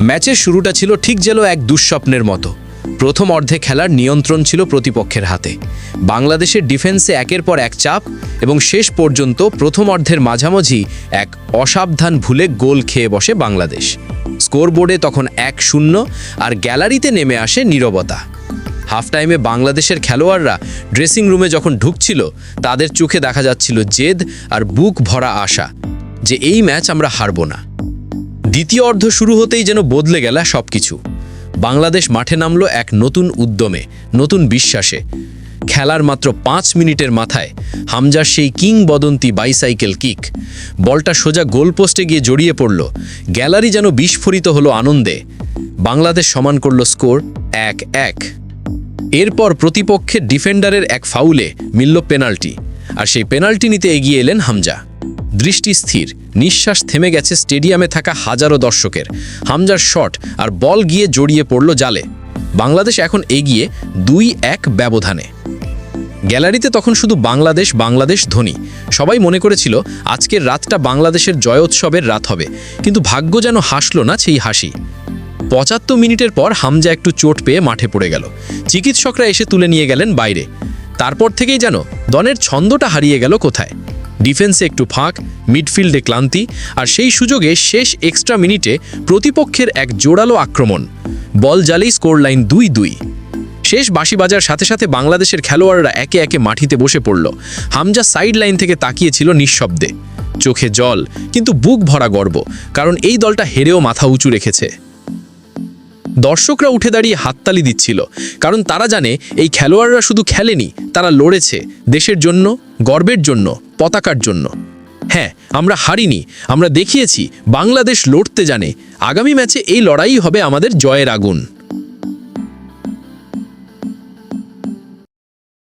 ম্যাচের শুরুটা ছিল ঠিক যেন এক দুঃস্বপ্নের মতো। প্রথম অর্ধে খেলার নিয়ন্ত্রণ ছিল প্রতিপক্ষের হাতে। বাংলাদেশের ডিফেন্সে একের পর এক চাপ এবং শেষ পর্যন্ত প্রথম অর্ধের মাঝামাঝি এক অসাবধান ভুলে গোল খেয়ে বসে বাংলাদেশ। স্কোরবোর্ডে তখন এক শূন্য আর গ্যালারিতে নেমে আসে নীরবতা। হাফ টাইমে বাংলাদেশের খেলোয়াড়রা ড্রেসিং রুমে যখন ঢুকছিল, তাদের চোখে দেখা যাচ্ছিল জেদ আর বুক ভরা আশা যে এই ম্যাচ আমরা হারব না। দ্বিতীয় অর্ধ শুরু হতেই যেন বদলে গেল সবকিছু। বাংলাদেশ মাঠে নামল এক নতুন উদ্যমে, নতুন বিশ্বাসে। খেলার মাত্র পাঁচ মিনিটের মাথায় হামজার সেই কিংবদন্তি বাইসাইকেল কিক। বলটা সোজা গোলপোস্টে গিয়ে জড়িয়ে পড়ল। গ্যালারি যেন বিস্ফোরিত হলো আনন্দে। বাংলাদেশ সমান করল স্কোর এক এক। এরপর প্রতিপক্ষের ডিফেন্ডারের এক ফাউলে মিলল পেনাল্টি। আর সেই পেনাল্টি নিতে এগিয়ে এলেন হামজা। দৃষ্টি স্থির। নিঃশ্বাস থেমে গেছে স্টেডিয়ামে থাকা হাজারো দর্শকের। হামজার শট আর বল গিয়ে জড়িয়ে পড়ল জালে। বাংলাদেশ এখন এগিয়ে দুই এক ব্যবধানে। গ্যালারিতে তখন শুধু বাংলাদেশ বাংলাদেশ ধ্বনি সবাই মনে করেছিল, আজকের রাতটা বাংলাদেশের জয়োৎসবের রাত হবে। কিন্তু ভাগ্য যেন হাসল না সেই হাসি। পঁচাত্তর মিনিটের পর হামজা একটু চোট পেয়ে মাঠে পড়ে গেল। চিকিৎসকরা এসে তুলে নিয়ে গেলেন বাইরে। তারপর থেকেই যেন দনের ছন্দটা হারিয়ে গেল কোথায়। ডিফেন্সে একটু ফাঁক, মিডফিল্ডে ক্লান্তি আর সেই সুযোগে শেষ এক্সট্রা মিনিটে প্রতিপক্ষের এক জোরালো আক্রমণ। বল জালেই স্কোর লাইন দুই দুই। শেষ বাঁশি বাজার সাথে সাথে বাংলাদেশের খেলোয়াড়রা একে একে মাটিতে বসে পড়ল। হামজা সাইড লাইন থেকে তাকিয়েছিল নিঃশব্দে। চোখে জল, কিন্তু বুক ভরা গর্ব, কারণ এই দলটা হেরেও মাথা উঁচু রেখেছে। দর্শকরা উঠে দাঁড়িয়ে হাততালি দিচ্ছিল, কারণ তারা জানে এই খেলোয়াড়রা শুধু খেলেনি, তারা লড়েছে, দেশের জন্য, গর্বের জন্য। পতাকার জন্য। হ্যাঁ আমরা হারিনি, আমরা দেখিয়েছি, বাংলাদেশ লড়তে জানে। আগামী ম্যাচে এই লড়াই হবে আমাদের জয়ের আগুন।